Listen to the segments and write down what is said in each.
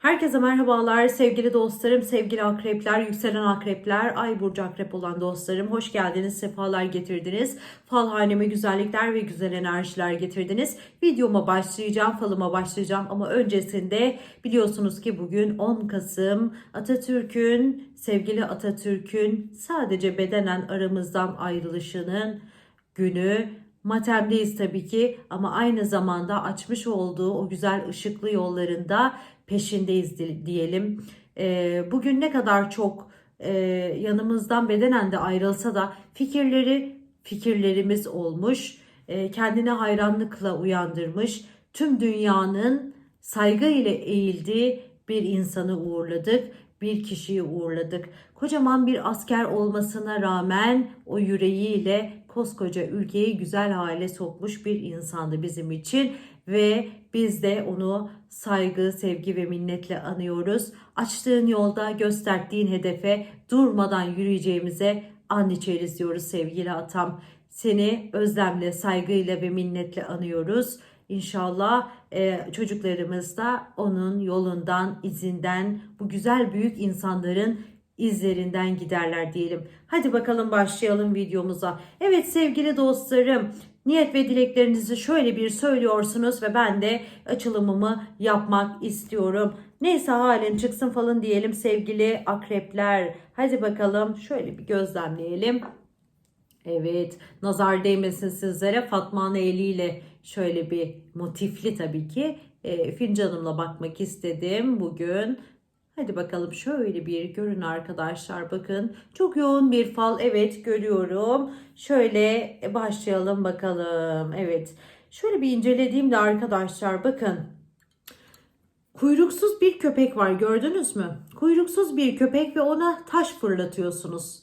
Herkese merhabalar sevgili dostlarım, sevgili akrepler, yükselen akrepler, ay burcu akrep olan dostlarım. Hoş geldiniz, sefalar getirdiniz. Fal haneme güzellikler ve güzel enerjiler getirdiniz. Videoma başlayacağım, falıma başlayacağım ama öncesinde biliyorsunuz ki bugün 10 Kasım Atatürk'ün, sevgili Atatürk'ün sadece bedenen aramızdan ayrılışının günü. Matemdeyiz tabii ki ama aynı zamanda açmış olduğu o güzel ışıklı yollarında peşindeyiz di- diyelim. Bugün ne kadar çok yanımızdan bedenen de ayrılsa da fikirleri fikirlerimiz olmuş. kendine hayranlıkla uyandırmış. Tüm dünyanın saygı ile eğildiği bir insanı uğurladık. Bir kişiyi uğurladık. Kocaman bir asker olmasına rağmen o yüreğiyle koskoca ülkeyi güzel hale sokmuş bir insandı bizim için ve biz de onu saygı, sevgi ve minnetle anıyoruz. Açtığın yolda gösterdiğin hedefe durmadan yürüyeceğimize and içeriz diyoruz sevgili atam. Seni özlemle, saygıyla ve minnetle anıyoruz. İnşallah e, çocuklarımız da onun yolundan, izinden, bu güzel büyük insanların izlerinden giderler diyelim. Hadi bakalım başlayalım videomuza. Evet sevgili dostlarım, niyet ve dileklerinizi şöyle bir söylüyorsunuz ve ben de açılımımı yapmak istiyorum. Neyse halin çıksın falan diyelim sevgili akrepler. Hadi bakalım şöyle bir gözlemleyelim. Evet, nazar değmesin sizlere. Fatma'nın eliyle şöyle bir motifli tabii ki e, fincanımla bakmak istedim bugün. Hadi bakalım şöyle bir görün arkadaşlar bakın. Çok yoğun bir fal evet görüyorum. Şöyle başlayalım bakalım. Evet. Şöyle bir incelediğimde arkadaşlar bakın. Kuyruksuz bir köpek var gördünüz mü? Kuyruksuz bir köpek ve ona taş fırlatıyorsunuz.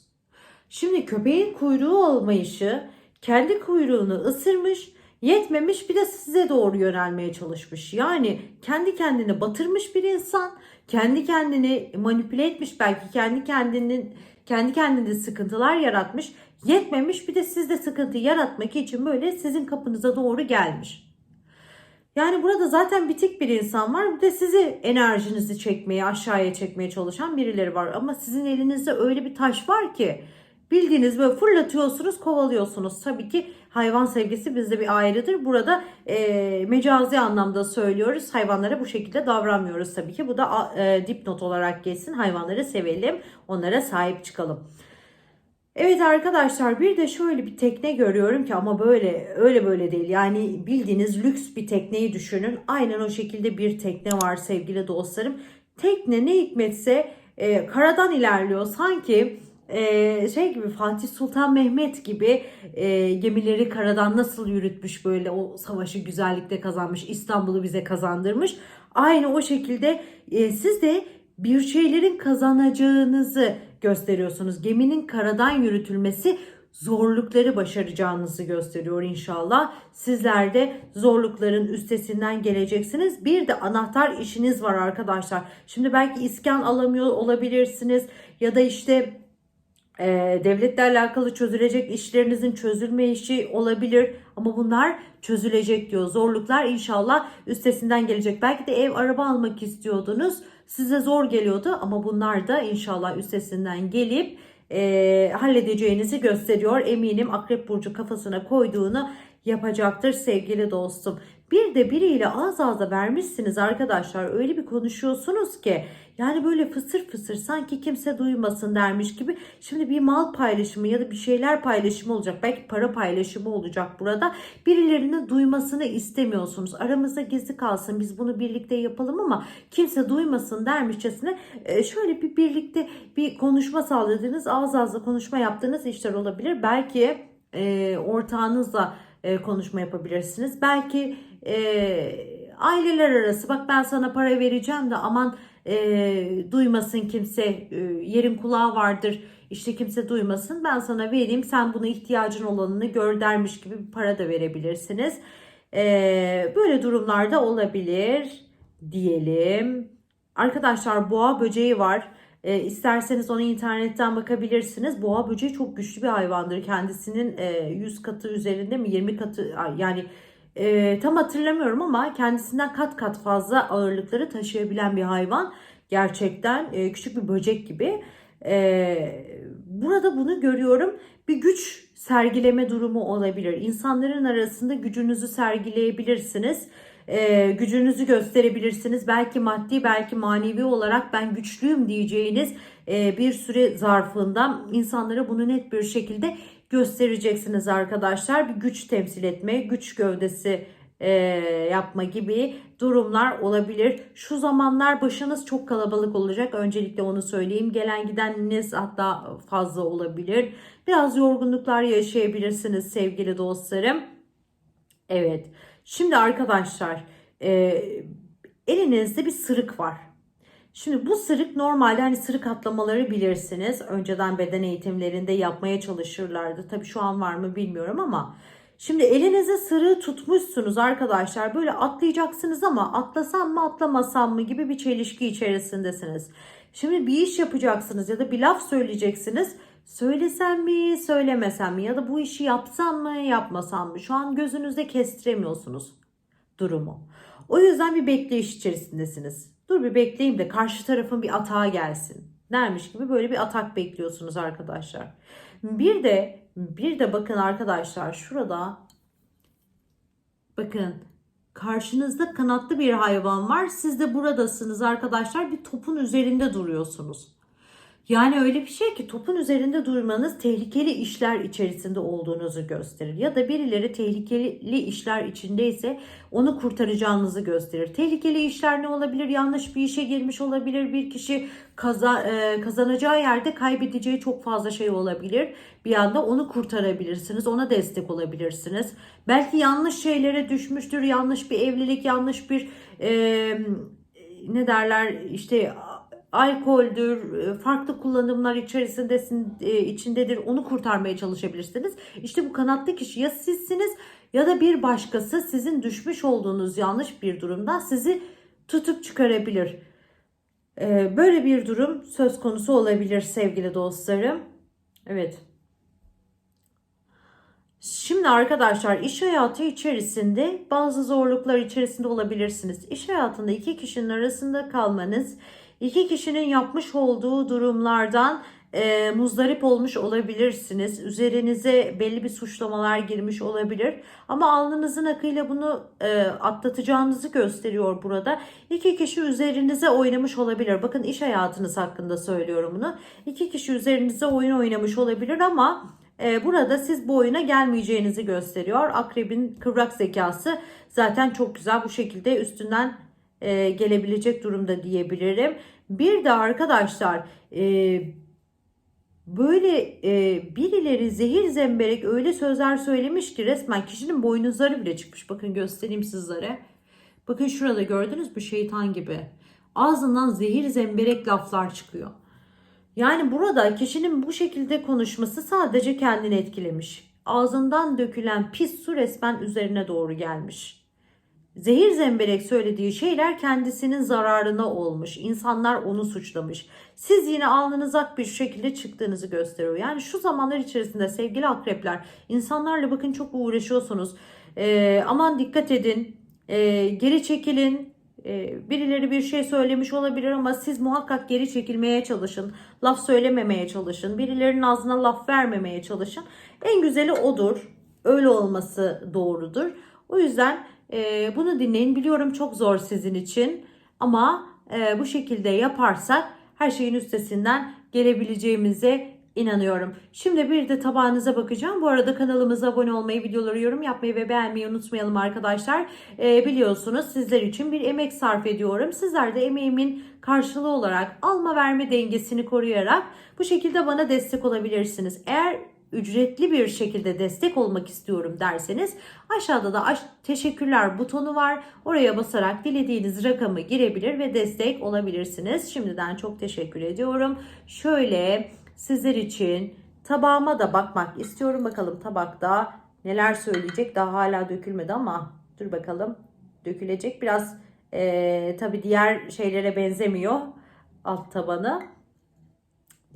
Şimdi köpeğin kuyruğu olmayışı kendi kuyruğunu ısırmış, yetmemiş bir de size doğru yönelmeye çalışmış. Yani kendi kendini batırmış bir insan, kendi kendini manipüle etmiş, belki kendi kendinin kendi kendinde sıkıntılar yaratmış, yetmemiş bir de sizde sıkıntı yaratmak için böyle sizin kapınıza doğru gelmiş. Yani burada zaten bitik bir insan var. Bir de sizi enerjinizi çekmeye, aşağıya çekmeye çalışan birileri var. Ama sizin elinizde öyle bir taş var ki bildiğiniz böyle fırlatıyorsunuz, kovalıyorsunuz. Tabii ki hayvan sevgisi bizde bir ayrıdır. Burada e, mecazi anlamda söylüyoruz. Hayvanlara bu şekilde davranmıyoruz tabii ki. Bu da e, dipnot olarak geçsin. Hayvanları sevelim, onlara sahip çıkalım. Evet arkadaşlar bir de şöyle bir tekne görüyorum ki ama böyle öyle böyle değil. Yani bildiğiniz lüks bir tekneyi düşünün. Aynen o şekilde bir tekne var sevgili dostlarım. Tekne ne hikmetse e, karadan ilerliyor. Sanki e, şey gibi Fatih Sultan Mehmet gibi e, gemileri karadan nasıl yürütmüş böyle o savaşı güzellikle kazanmış. İstanbul'u bize kazandırmış. Aynı o şekilde e, siz de bir şeylerin kazanacağınızı gösteriyorsunuz. Geminin karadan yürütülmesi zorlukları başaracağınızı gösteriyor inşallah. Sizler de zorlukların üstesinden geleceksiniz. Bir de anahtar işiniz var arkadaşlar. Şimdi belki iskan alamıyor olabilirsiniz ya da işte e, devletle alakalı çözülecek işlerinizin çözülme işi olabilir ama bunlar çözülecek diyor. Zorluklar inşallah üstesinden gelecek. Belki de ev araba almak istiyordunuz. Size zor geliyordu ama bunlar da inşallah üstesinden gelip e, halledeceğinizi gösteriyor. Eminim Akrep Burcu kafasına koyduğunu yapacaktır sevgili dostum. Bir de biriyle ağız ağza vermişsiniz arkadaşlar. Öyle bir konuşuyorsunuz ki yani böyle fısır fısır sanki kimse duymasın dermiş gibi. Şimdi bir mal paylaşımı ya da bir şeyler paylaşımı olacak. Belki para paylaşımı olacak burada. Birilerinin duymasını istemiyorsunuz. Aramızda gizli kalsın biz bunu birlikte yapalım ama kimse duymasın dermişçesine e, şöyle bir birlikte bir konuşma sağladığınız ağız ağza konuşma yaptığınız işler olabilir. Belki e, ortağınızla e, konuşma yapabilirsiniz. Belki e, aileler arası bak ben sana para vereceğim de aman e, duymasın kimse e, yerin kulağı vardır işte kimse duymasın ben sana vereyim sen bunu ihtiyacın olanını gör dermiş gibi bir para da verebilirsiniz. E, böyle durumlarda olabilir diyelim. Arkadaşlar boğa böceği var. E, isterseniz onu internetten bakabilirsiniz. Boğa böceği çok güçlü bir hayvandır. Kendisinin e, 100 katı üzerinde mi 20 katı yani e, tam hatırlamıyorum ama kendisinden kat kat fazla ağırlıkları taşıyabilen bir hayvan. Gerçekten e, küçük bir böcek gibi. E, burada bunu görüyorum. Bir güç sergileme durumu olabilir. İnsanların arasında gücünüzü sergileyebilirsiniz. E, gücünüzü gösterebilirsiniz. Belki maddi belki manevi olarak ben güçlüyüm diyeceğiniz e, bir süre zarfında insanlara bunu net bir şekilde göstereceksiniz arkadaşlar. Bir güç temsil etme, güç gövdesi e, yapma gibi durumlar olabilir. Şu zamanlar başınız çok kalabalık olacak. Öncelikle onu söyleyeyim. Gelen gideniniz hatta fazla olabilir. Biraz yorgunluklar yaşayabilirsiniz sevgili dostlarım. Evet. Şimdi arkadaşlar e, elinizde bir sırık var. Şimdi bu sırık normalde hani sırık atlamaları bilirsiniz. Önceden beden eğitimlerinde yapmaya çalışırlardı. Tabii şu an var mı bilmiyorum ama Şimdi elinize sırığı tutmuşsunuz arkadaşlar. Böyle atlayacaksınız ama atlasam mı atlamasam mı gibi bir çelişki içerisindesiniz. Şimdi bir iş yapacaksınız ya da bir laf söyleyeceksiniz. Söylesem mi, söylemesem mi ya da bu işi yapsam mı, yapmasam mı? Şu an gözünüzde kestiremiyorsunuz durumu. O yüzden bir bekleyiş içerisindesiniz. Dur bir bekleyeyim de karşı tarafın bir atağı gelsin. Dermiş gibi böyle bir atak bekliyorsunuz arkadaşlar. Bir de bir de bakın arkadaşlar şurada bakın karşınızda kanatlı bir hayvan var. Siz de buradasınız arkadaşlar. Bir topun üzerinde duruyorsunuz. Yani öyle bir şey ki topun üzerinde durmanız tehlikeli işler içerisinde olduğunuzu gösterir. Ya da birileri tehlikeli işler içindeyse onu kurtaracağınızı gösterir. Tehlikeli işler ne olabilir? Yanlış bir işe girmiş olabilir. Bir kişi kaza, e, kazanacağı yerde kaybedeceği çok fazla şey olabilir. Bir anda onu kurtarabilirsiniz. Ona destek olabilirsiniz. Belki yanlış şeylere düşmüştür. Yanlış bir evlilik, yanlış bir e, ne derler işte alkoldür, e, farklı kullanımlar içerisindesin e, içindedir. Onu kurtarmaya çalışabilirsiniz. İşte bu kanatlı kişi ya sizsiniz ya da bir başkası sizin düşmüş olduğunuz yanlış bir durumdan sizi tutup çıkarabilir. E, böyle bir durum söz konusu olabilir sevgili dostlarım. Evet. Şimdi arkadaşlar iş hayatı içerisinde bazı zorluklar içerisinde olabilirsiniz. İş hayatında iki kişinin arasında kalmanız İki kişinin yapmış olduğu durumlardan e, muzdarip olmuş olabilirsiniz. Üzerinize belli bir suçlamalar girmiş olabilir. Ama alnınızın akıyla bunu e, atlatacağınızı gösteriyor burada. İki kişi üzerinize oynamış olabilir. Bakın iş hayatınız hakkında söylüyorum bunu. İki kişi üzerinize oyun oynamış olabilir ama e, burada siz bu oyuna gelmeyeceğinizi gösteriyor. Akrebin kıvrak zekası zaten çok güzel bu şekilde üstünden e, gelebilecek durumda diyebilirim. Bir de arkadaşlar e, böyle e, birileri zehir zemberek öyle sözler söylemiş ki resmen kişinin boynuzları bile çıkmış. Bakın göstereyim sizlere. Bakın şurada gördünüz mü şeytan gibi. Ağzından zehir zemberek laflar çıkıyor. Yani burada kişinin bu şekilde konuşması sadece kendini etkilemiş. Ağzından dökülen pis su resmen üzerine doğru gelmiş. Zehir zemberek söylediği şeyler kendisinin zararına olmuş. İnsanlar onu suçlamış. Siz yine alnınız ak bir şekilde çıktığınızı gösteriyor. Yani şu zamanlar içerisinde sevgili akrepler insanlarla bakın çok uğraşıyorsunuz. Ee, aman dikkat edin. Ee, geri çekilin. Ee, birileri bir şey söylemiş olabilir ama siz muhakkak geri çekilmeye çalışın. Laf söylememeye çalışın. Birilerinin ağzına laf vermemeye çalışın. En güzeli odur. Öyle olması doğrudur. O yüzden e, bunu dinleyin. Biliyorum çok zor sizin için ama e, bu şekilde yaparsak her şeyin üstesinden gelebileceğimize inanıyorum. Şimdi bir de tabağınıza bakacağım. Bu arada kanalımıza abone olmayı, videoları yorum yapmayı ve beğenmeyi unutmayalım arkadaşlar. E, biliyorsunuz sizler için bir emek sarf ediyorum. Sizler de emeğimin karşılığı olarak alma verme dengesini koruyarak bu şekilde bana destek olabilirsiniz. Eğer ücretli bir şekilde destek olmak istiyorum derseniz aşağıda da teşekkürler butonu var. Oraya basarak dilediğiniz rakamı girebilir ve destek olabilirsiniz. Şimdiden çok teşekkür ediyorum. Şöyle sizler için tabağıma da bakmak istiyorum. Bakalım tabakta neler söyleyecek. Daha hala dökülmedi ama dur bakalım dökülecek. Biraz ee, tabii diğer şeylere benzemiyor alt tabanı.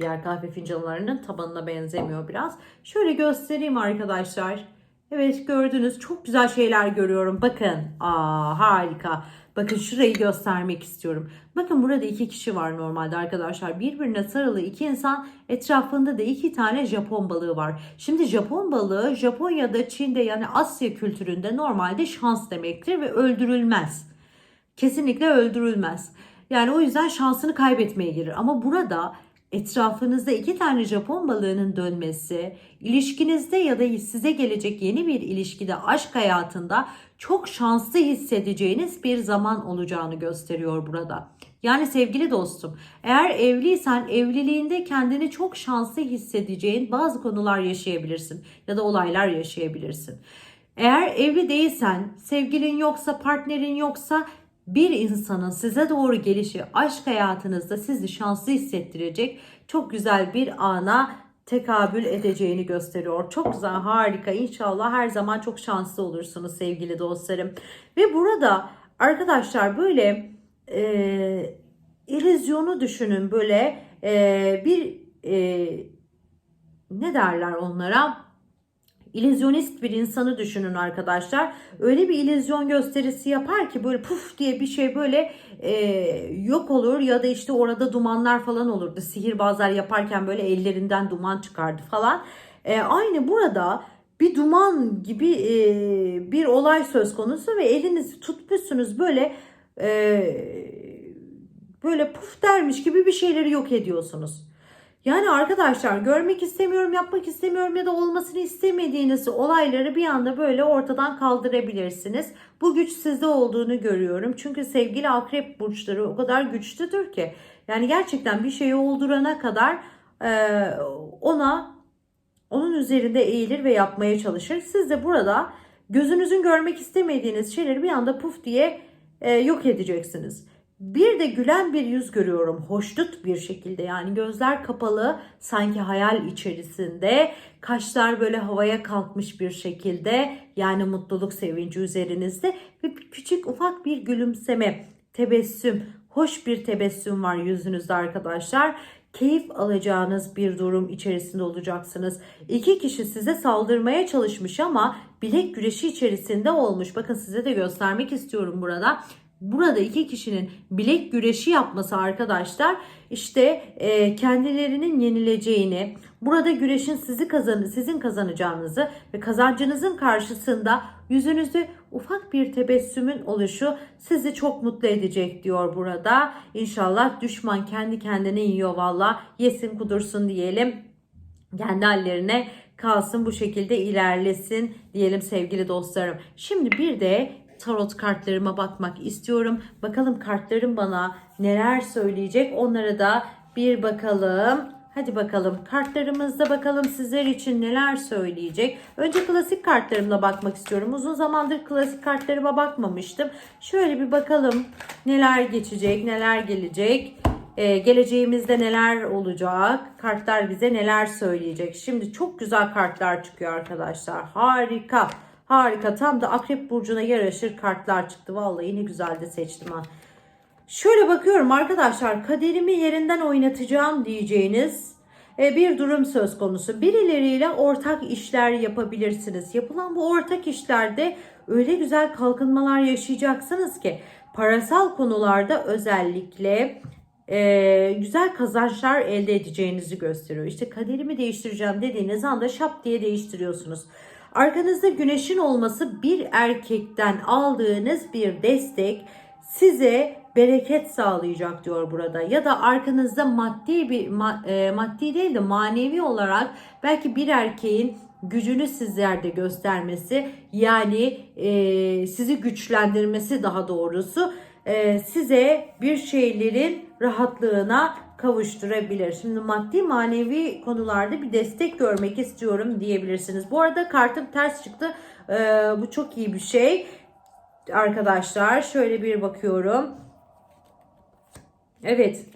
Diğer kahve fincanlarının tabanına benzemiyor biraz. Şöyle göstereyim arkadaşlar. Evet gördünüz çok güzel şeyler görüyorum. Bakın. Aa harika. Bakın şurayı göstermek istiyorum. Bakın burada iki kişi var normalde arkadaşlar. Birbirine sarılı iki insan etrafında da iki tane Japon balığı var. Şimdi Japon balığı Japonya'da, Çin'de yani Asya kültüründe normalde şans demektir ve öldürülmez. Kesinlikle öldürülmez. Yani o yüzden şansını kaybetmeye girer. Ama burada etrafınızda iki tane Japon balığının dönmesi, ilişkinizde ya da size gelecek yeni bir ilişkide, aşk hayatında çok şanslı hissedeceğiniz bir zaman olacağını gösteriyor burada. Yani sevgili dostum, eğer evliysen evliliğinde kendini çok şanslı hissedeceğin bazı konular yaşayabilirsin ya da olaylar yaşayabilirsin. Eğer evli değilsen, sevgilin yoksa, partnerin yoksa bir insanın size doğru gelişi aşk hayatınızda sizi şanslı hissettirecek çok güzel bir ana tekabül edeceğini gösteriyor. Çok güzel, harika. İnşallah her zaman çok şanslı olursunuz sevgili dostlarım. Ve burada arkadaşlar böyle e, illüzyonu düşünün böyle e, bir e, ne derler onlara? İllüzyonist bir insanı düşünün arkadaşlar. Öyle bir illüzyon gösterisi yapar ki böyle puf diye bir şey böyle e, yok olur ya da işte orada dumanlar falan olurdu. Sihirbazlar yaparken böyle ellerinden duman çıkardı falan. E, aynı burada bir duman gibi e, bir olay söz konusu ve elinizi tutmuşsunuz böyle e, böyle puf dermiş gibi bir şeyleri yok ediyorsunuz. Yani arkadaşlar görmek istemiyorum, yapmak istemiyorum ya da olmasını istemediğiniz olayları bir anda böyle ortadan kaldırabilirsiniz. Bu güç sizde olduğunu görüyorum. Çünkü sevgili akrep burçları o kadar güçlüdür ki. Yani gerçekten bir şeyi oldurana kadar e, ona onun üzerinde eğilir ve yapmaya çalışır. Siz de burada gözünüzün görmek istemediğiniz şeyleri bir anda puf diye e, yok edeceksiniz. Bir de gülen bir yüz görüyorum. Hoşnut bir şekilde yani gözler kapalı sanki hayal içerisinde. Kaşlar böyle havaya kalkmış bir şekilde yani mutluluk sevinci üzerinizde ve küçük ufak bir gülümseme, tebessüm, hoş bir tebessüm var yüzünüzde arkadaşlar. Keyif alacağınız bir durum içerisinde olacaksınız. İki kişi size saldırmaya çalışmış ama bilek güreşi içerisinde olmuş. Bakın size de göstermek istiyorum burada burada iki kişinin bilek güreşi yapması arkadaşlar işte e, kendilerinin yenileceğini, burada güreşin sizi kazan sizin kazanacağınızı ve kazancınızın karşısında yüzünüzde ufak bir tebessümün oluşu sizi çok mutlu edecek diyor burada. İnşallah düşman kendi kendine yiyor valla yesin kudursun diyelim. Kendi hallerine kalsın bu şekilde ilerlesin diyelim sevgili dostlarım. Şimdi bir de tarot kartlarıma bakmak istiyorum. Bakalım kartlarım bana neler söyleyecek. Onlara da bir bakalım. Hadi bakalım kartlarımızda bakalım sizler için neler söyleyecek. Önce klasik kartlarımla bakmak istiyorum. Uzun zamandır klasik kartlarıma bakmamıştım. Şöyle bir bakalım neler geçecek, neler gelecek. Ee, geleceğimizde neler olacak? Kartlar bize neler söyleyecek? Şimdi çok güzel kartlar çıkıyor arkadaşlar. Harika. Harika. Tam da Akrep Burcu'na yaraşır kartlar çıktı. Vallahi ne güzel de seçtim ha. Şöyle bakıyorum arkadaşlar. Kaderimi yerinden oynatacağım diyeceğiniz e, bir durum söz konusu. Birileriyle ortak işler yapabilirsiniz. Yapılan bu ortak işlerde öyle güzel kalkınmalar yaşayacaksınız ki parasal konularda özellikle e, güzel kazançlar elde edeceğinizi gösteriyor. İşte kaderimi değiştireceğim dediğiniz anda şap diye değiştiriyorsunuz. Arkanızda güneşin olması bir erkekten aldığınız bir destek size bereket sağlayacak diyor burada. Ya da arkanızda maddi bir e, maddi değil de manevi olarak belki bir erkeğin gücünü sizlerde göstermesi yani e, sizi güçlendirmesi daha doğrusu e, size bir şeylerin rahatlığına kavuşturabilir. Şimdi maddi manevi konularda bir destek görmek istiyorum diyebilirsiniz. Bu arada kartım ters çıktı. Ee, bu çok iyi bir şey. Arkadaşlar şöyle bir bakıyorum. Evet.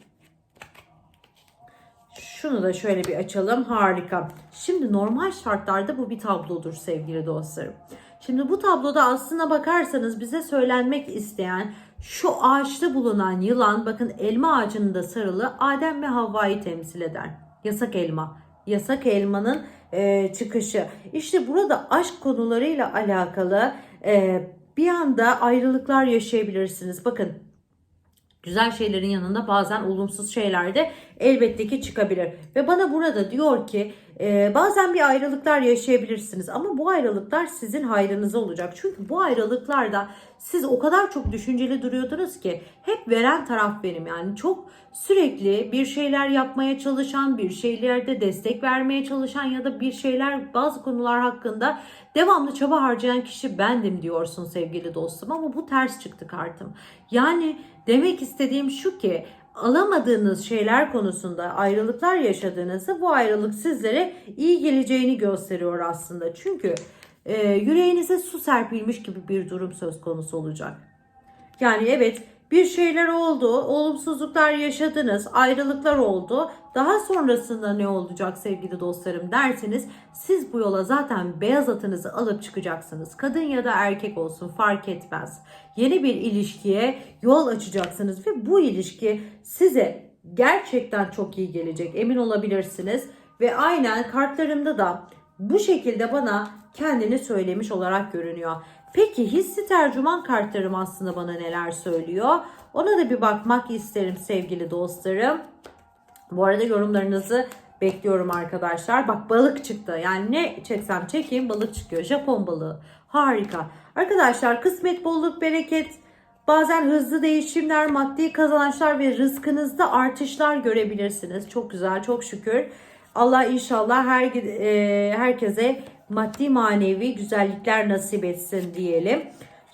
Şunu da şöyle bir açalım. Harika. Şimdi normal şartlarda bu bir tablodur sevgili dostlarım. Şimdi bu tabloda aslına bakarsanız bize söylenmek isteyen şu ağaçta bulunan yılan bakın elma ağacında sarılı Adem ve Havva'yı temsil eder. Yasak elma. yasak elmanın e, çıkışı. İşte burada aşk konularıyla alakalı e, bir anda ayrılıklar yaşayabilirsiniz. Bakın güzel şeylerin yanında bazen olumsuz şeyler de elbette ki çıkabilir. Ve bana burada diyor ki e, bazen bir ayrılıklar yaşayabilirsiniz ama bu ayrılıklar sizin hayrınıza olacak. Çünkü bu ayrılıklarda siz o kadar çok düşünceli duruyordunuz ki hep veren taraf benim yani çok sürekli bir şeyler yapmaya çalışan, bir şeylerde destek vermeye çalışan ya da bir şeyler bazı konular hakkında devamlı çaba harcayan kişi bendim diyorsun sevgili dostum ama bu ters çıktı kartım. Yani demek istediğim şu ki alamadığınız şeyler konusunda ayrılıklar yaşadığınızda bu ayrılık sizlere iyi geleceğini gösteriyor aslında. Çünkü e, yüreğinize su serpilmiş gibi bir durum söz konusu olacak. Yani evet bir şeyler oldu, olumsuzluklar yaşadınız, ayrılıklar oldu. Daha sonrasında ne olacak sevgili dostlarım derseniz siz bu yola zaten beyaz atınızı alıp çıkacaksınız. Kadın ya da erkek olsun fark etmez. Yeni bir ilişkiye yol açacaksınız ve bu ilişki size gerçekten çok iyi gelecek emin olabilirsiniz. Ve aynen kartlarımda da bu şekilde bana kendini söylemiş olarak görünüyor. Peki hissi tercüman kartlarım aslında bana neler söylüyor? Ona da bir bakmak isterim sevgili dostlarım. Bu arada yorumlarınızı bekliyorum arkadaşlar. Bak balık çıktı. Yani ne çeksem çekeyim balık çıkıyor. Japon balığı. Harika. Arkadaşlar kısmet, bolluk, bereket, bazen hızlı değişimler, maddi kazançlar ve rızkınızda artışlar görebilirsiniz. Çok güzel, çok şükür. Allah inşallah her e, herkese maddi manevi güzellikler nasip etsin diyelim.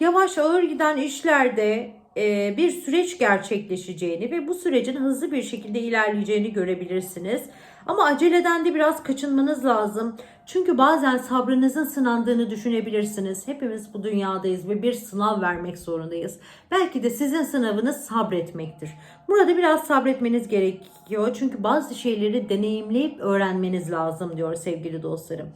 Yavaş ağır giden işlerde e, bir süreç gerçekleşeceğini ve bu sürecin hızlı bir şekilde ilerleyeceğini görebilirsiniz. Ama aceleden de biraz kaçınmanız lazım. Çünkü bazen sabrınızın sınandığını düşünebilirsiniz. Hepimiz bu dünyadayız ve bir sınav vermek zorundayız. Belki de sizin sınavınız sabretmektir. Burada biraz sabretmeniz gerekiyor. Çünkü bazı şeyleri deneyimleyip öğrenmeniz lazım diyor sevgili dostlarım.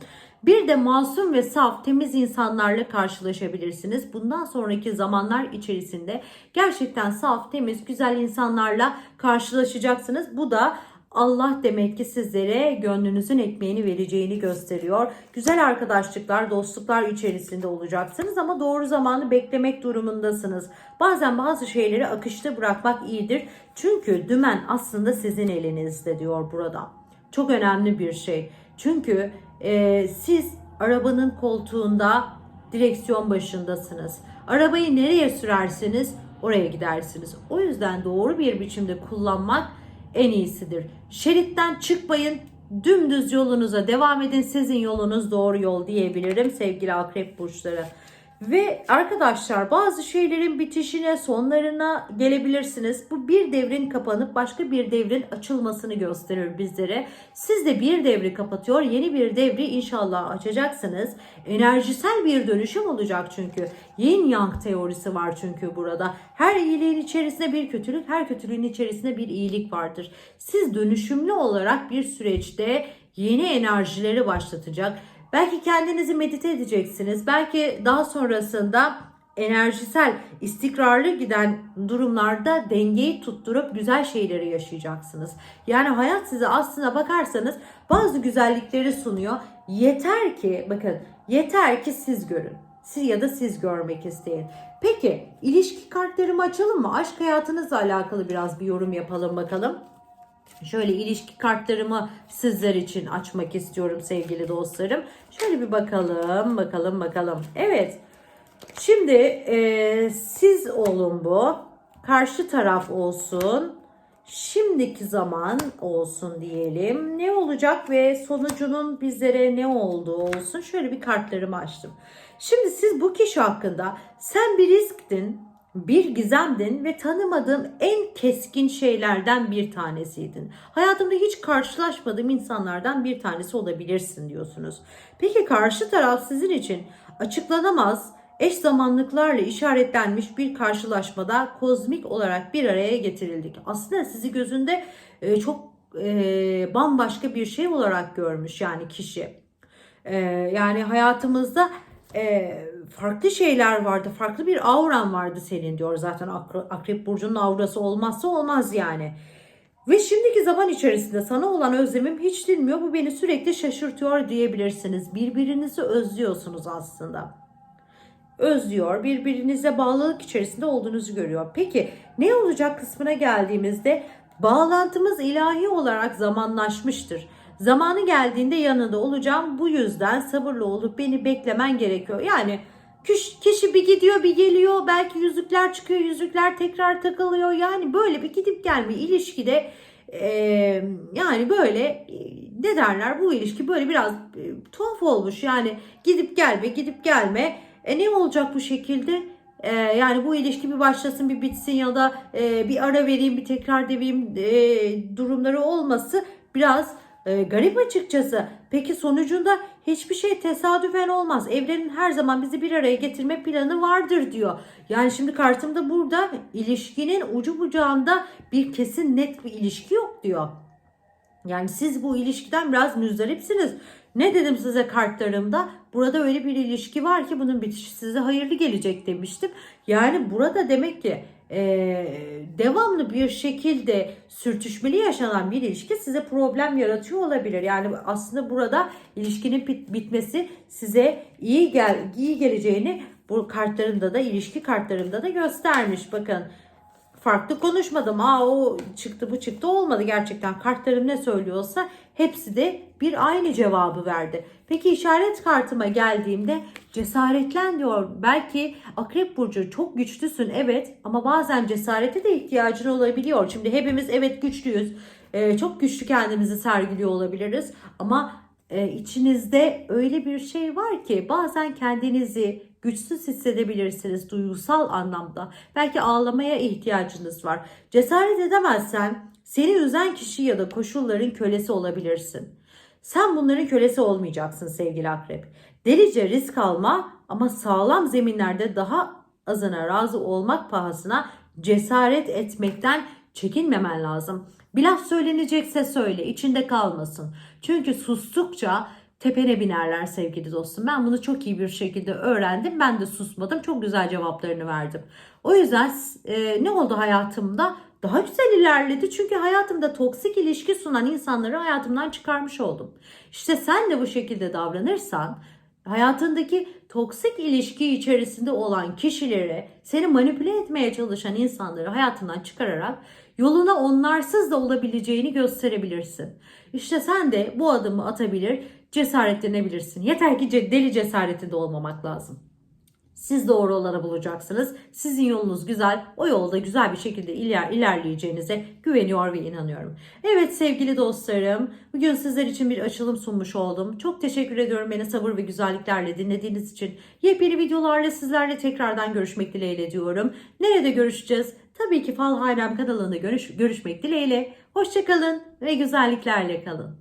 Bir de masum ve saf, temiz insanlarla karşılaşabilirsiniz. Bundan sonraki zamanlar içerisinde gerçekten saf, temiz, güzel insanlarla karşılaşacaksınız. Bu da Allah demek ki sizlere gönlünüzün ekmeğini vereceğini gösteriyor. Güzel arkadaşlıklar, dostluklar içerisinde olacaksınız ama doğru zamanı beklemek durumundasınız. Bazen bazı şeyleri akışta bırakmak iyidir. Çünkü dümen aslında sizin elinizde diyor burada. Çok önemli bir şey. Çünkü e, siz arabanın koltuğunda direksiyon başındasınız. Arabayı nereye sürerseniz oraya gidersiniz. O yüzden doğru bir biçimde kullanmak en iyisidir. Şeritten çıkmayın. Dümdüz yolunuza devam edin. Sizin yolunuz doğru yol diyebilirim sevgili akrep burçları. Ve arkadaşlar bazı şeylerin bitişine, sonlarına gelebilirsiniz. Bu bir devrin kapanıp başka bir devrin açılmasını gösterir bizlere. Siz de bir devri kapatıyor, yeni bir devri inşallah açacaksınız. Enerjisel bir dönüşüm olacak çünkü. Yin yang teorisi var çünkü burada. Her iyiliğin içerisinde bir kötülük, her kötülüğün içerisinde bir iyilik vardır. Siz dönüşümlü olarak bir süreçte yeni enerjileri başlatacak Belki kendinizi medite edeceksiniz. Belki daha sonrasında enerjisel, istikrarlı giden durumlarda dengeyi tutturup güzel şeyleri yaşayacaksınız. Yani hayat size aslına bakarsanız bazı güzellikleri sunuyor. Yeter ki bakın yeter ki siz görün. Siz ya da siz görmek isteyin. Peki ilişki kartlarımı açalım mı? Aşk hayatınızla alakalı biraz bir yorum yapalım bakalım. Şöyle ilişki kartlarımı sizler için açmak istiyorum sevgili dostlarım. Şöyle bir bakalım, bakalım, bakalım. Evet. Şimdi e, siz olun bu. Karşı taraf olsun. Şimdiki zaman olsun diyelim. Ne olacak ve sonucunun bizlere ne olduğu olsun. Şöyle bir kartlarımı açtım. Şimdi siz bu kişi hakkında sen bir risktin, bir gizemdin ve tanımadığım en keskin şeylerden bir tanesiydin. Hayatımda hiç karşılaşmadığım insanlardan bir tanesi olabilirsin diyorsunuz. Peki karşı taraf sizin için açıklanamaz, eş zamanlıklarla işaretlenmiş bir karşılaşmada kozmik olarak bir araya getirildik. Aslında sizi gözünde e, çok e, bambaşka bir şey olarak görmüş yani kişi. E, yani hayatımızda e, farklı şeyler vardı. Farklı bir auran vardı senin diyor zaten Akrep Burcu'nun aurası olmazsa olmaz yani. Ve şimdiki zaman içerisinde sana olan özlemim hiç dinmiyor. Bu beni sürekli şaşırtıyor diyebilirsiniz. Birbirinizi özlüyorsunuz aslında. Özlüyor, birbirinize bağlılık içerisinde olduğunuzu görüyor. Peki ne olacak kısmına geldiğimizde bağlantımız ilahi olarak zamanlaşmıştır. Zamanı geldiğinde yanında olacağım. Bu yüzden sabırlı olup beni beklemen gerekiyor. Yani kişi, bir gidiyor bir geliyor. Belki yüzükler çıkıyor, yüzükler tekrar takılıyor. Yani böyle bir gidip gelme ilişkide e, yani böyle e, ne derler bu ilişki böyle biraz e, tuhaf olmuş. Yani gidip gelme, gidip gelme. E ne olacak bu şekilde? E, yani bu ilişki bir başlasın bir bitsin ya da e, bir ara vereyim bir tekrar deveyim durumları olması biraz e, garip açıkçası. Peki sonucunda hiçbir şey tesadüfen olmaz. Evrenin her zaman bizi bir araya getirme planı vardır diyor. Yani şimdi kartımda burada ilişkinin ucu bucağında bir kesin net bir ilişki yok diyor. Yani siz bu ilişkiden biraz müzdaripsiniz. Ne dedim size kartlarımda? Burada öyle bir ilişki var ki bunun bitişi size hayırlı gelecek demiştim. Yani burada demek ki e, devamlı bir şekilde sürtüşmeli yaşanan bir ilişki size problem yaratıyor olabilir. Yani aslında burada ilişkinin bit- bitmesi size iyi gel iyi geleceğini bu kartlarında da ilişki kartlarında da göstermiş. Bakın farklı konuşmadım. Aa o çıktı bu çıktı olmadı gerçekten. Kartlarım ne söylüyorsa hepsi de bir aynı cevabı verdi. Peki işaret kartıma geldiğimde cesaretlen diyor. Belki akrep burcu çok güçlüsün evet ama bazen cesarete de ihtiyacın olabiliyor. Şimdi hepimiz evet güçlüyüz. Ee, çok güçlü kendimizi sergiliyor olabiliriz ama e, içinizde öyle bir şey var ki bazen kendinizi güçsüz hissedebilirsiniz duygusal anlamda. Belki ağlamaya ihtiyacınız var. Cesaret edemezsen seni üzen kişi ya da koşulların kölesi olabilirsin. Sen bunların kölesi olmayacaksın sevgili akrep. Delice risk alma ama sağlam zeminlerde daha azına razı olmak pahasına cesaret etmekten çekinmemen lazım. Bir laf söylenecekse söyle, içinde kalmasın. Çünkü sustukça tepene binerler sevgili dostum. Ben bunu çok iyi bir şekilde öğrendim. Ben de susmadım. Çok güzel cevaplarını verdim. O yüzden e, ne oldu hayatımda? Daha güzel ilerledi. Çünkü hayatımda toksik ilişki sunan insanları hayatımdan çıkarmış oldum. İşte sen de bu şekilde davranırsan hayatındaki toksik ilişki içerisinde olan kişileri, seni manipüle etmeye çalışan insanları hayatından çıkararak yoluna onlarsız da olabileceğini gösterebilirsin. İşte sen de bu adımı atabilir, cesaretlenebilirsin. Yeter ki deli cesareti de olmamak lazım. Siz doğru olanı bulacaksınız. Sizin yolunuz güzel. O yolda güzel bir şekilde iler, ilerleyeceğinize güveniyor ve inanıyorum. Evet sevgili dostlarım. Bugün sizler için bir açılım sunmuş oldum. Çok teşekkür ediyorum beni sabır ve güzelliklerle dinlediğiniz için. Yepyeni videolarla sizlerle tekrardan görüşmek dileğiyle diyorum. Nerede görüşeceğiz? Tabii ki Fal Hayrem kanalında görüş, görüşmek dileğiyle. Hoşçakalın ve güzelliklerle kalın.